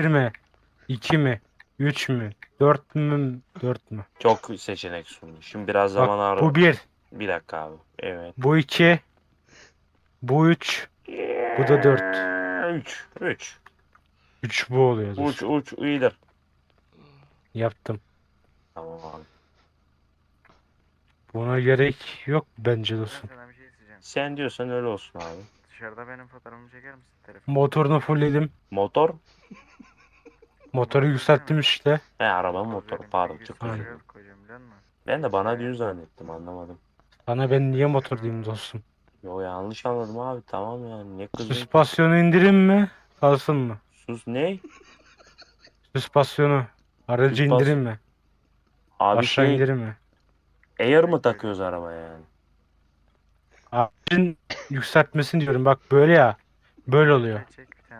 Bir mi? İki mi? Üç mü? Dört mü? Dört mü? Çok seçenek sundu. Şimdi biraz Bak, zaman ara. bu bir. Bir dakika abi. Evet. Bu iki. Bu üç. Bu da dört. 3. 3. Üç bu oluyor. Uç dostum. uç iyidir. Yaptım. Tamam abi. Buna gerek yok bence Ben dostum. sana bir şey isteyeceğim. Sen diyorsan öyle olsun abi. Dışarıda benim fotoğrafımı çeker misin telefon? Motorunu fullledim. Motor? Motoru yükselttim işte. He araba motoru pardon. Çok özür dilerim. Biliyor musun? Ben de bana düğün zannettim anlamadım. Sana ben niye motor diyeyim dostum? Yo yanlış anladım abi tamam yani ne kızdın? Süspansiyonu indirim mi? Kalsın mı? Sus ne? Süspansiyonu. Aracı Süspas- indirim mi? Abi Aşağı şey indirim mi? Air mı takıyoruz arabaya yani? Aracın yükseltmesini diyorum. Bak böyle ya. Böyle oluyor.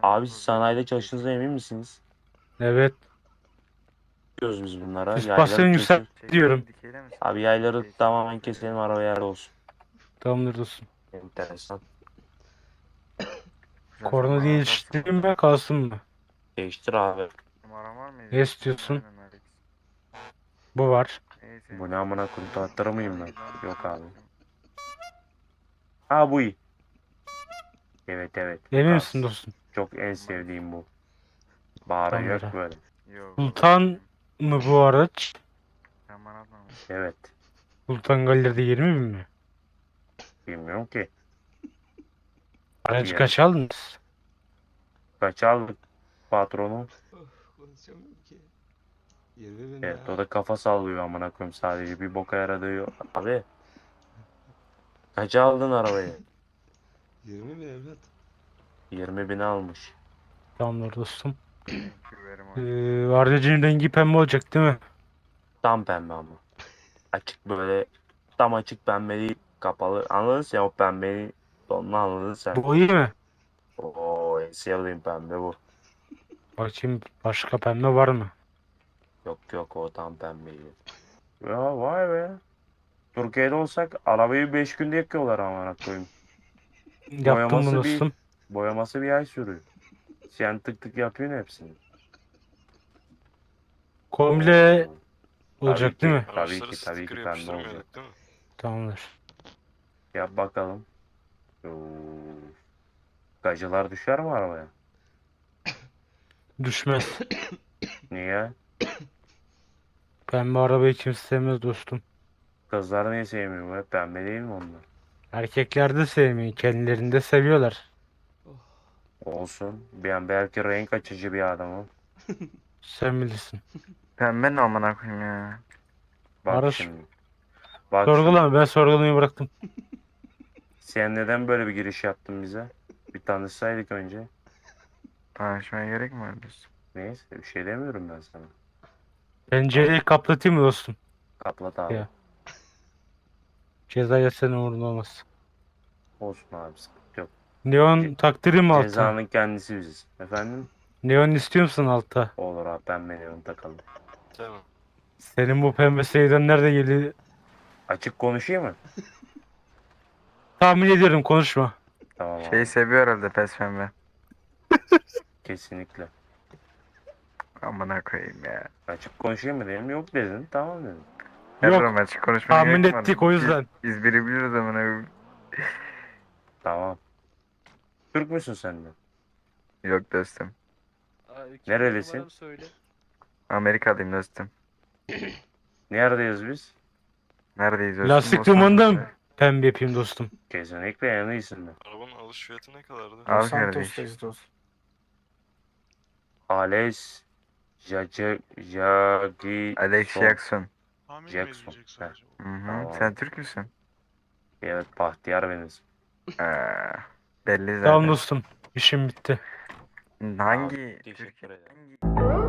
Abi sanayide çalıştığınıza emin misiniz? Evet. Diyoruz biz bunlara. Süspansiyonu Yayları kesin. Çek, diyorum. Abi yayları tamamen keselim araba yerde olsun. Tamamdır dostum. Enteresan. Korna sana değiştireyim mi kalsın mı? Değiştir abi. Numaran var mıydı? Ne istiyorsun? Bu var. Bu ne amına koyayım tahtara mıyım ben? Yok abi. Ha bu iyi. Evet evet. Emin misin dostum? Çok en sevdiğim bu. Tamam, böyle. Yok. Sultan mı bu araç? Sen bana atma. Evet. Sultan Galler'de 20 bin mi? Bilmiyorum ki. Aracı Yani. kaç aldınız? Kaç aldık patronu? Konuşamıyorum ki. 20 bin Evet ya. o da kafa sallıyor amına koyayım sadece bir boka yaradığı yok. Abi. Kaç aldın arabayı? 20 bin evlat. 20 bin almış. Tamamdır dostum. Ee, aracın rengi pembe olacak değil mi? Tam pembe ama. Açık böyle tam açık pembe değil kapalı. Anladın sen o pembeyi tonunu anladın sen. Bu iyi mi? Oo en sevdiğim pembe bu. Bakayım başka pembe var mı? Yok yok o tam pembeydi. Ya vay be. Türkiye'de olsak arabayı 5 günde yakıyorlar amına koyayım. Yaptım Boyaması bunu bir- dostum. Boyaması bir ay sürüyor. Sen tık tık yapıyorsun hepsini. Komple olacak Tabii değil ki, mi? Tabii ki tabii ki pembe olacak. değil mi? Tamamdır. Yap bakalım. Oo. Gacılar düşer mi arabaya? Düşmez. Niye? Pembe arabayı kimse sevmez dostum. Kızlar niye sevmiyor? Hep pembe değil mi onlar? Erkekler de sevmiyor. Kendilerini de seviyorlar. Olsun. Ben belki renk açıcı bir adamım. Sen bilirsin. Pembe ne amına koyayım ya. Bak Barış. şimdi. Bak şimdi. Sorgulama ben sorgulamayı bıraktım. Sen neden böyle bir giriş yaptın bize? Bir tanışsaydık önce. Tanışmaya gerek mi var? Neyse bir şey demiyorum ben sana. Pencereyi kaplatayım mı dostum? Kaplat abi. Ya. Ceza yesen umurunda olmaz. Olsun abi sıkıntı. Neon taktırayım mı alta? Cezanın kendisi biziz. Efendim? Neon istiyor musun alta? Olur abi pembe neon takalım. Tamam. Senin bu pembe sevdan nerede geliyor? Açık konuşayım mı? Tahmin ediyorum konuşma. Tamam abi. Şey seviyor herhalde pes pembe. Kesinlikle. Amına koyayım ya. Açık konuşayım mı dedim. Yok dedin. Tamam dedim. Yok, zaman açık konuşmaya tahmin mi var? ettik o Biz- yüzden. Biz biri biliyoruz amına koyayım. Tamam. Türk müsün sen de? Yok dostum. Nerelisin? Söyle. Amerikalıyım dostum. Neredeyiz biz? Neredeyiz dostum? Lastik dumanında mı? Pembe yapayım dostum. Kesinlikle en iyisinde. Arabanın alış fiyatı ne kadardı? Al kardeş. Ales Jaja Jagi Alex Son. Jackson. Tahmin mi Jackson, edilecek sadece? Hı hı. Tamam. Sen Türk müsün? Evet Bahtiyar beniz. Ee, belli zaten. Tamam dostum. İşim bitti. Hangi Teşekkür ederim. Hangi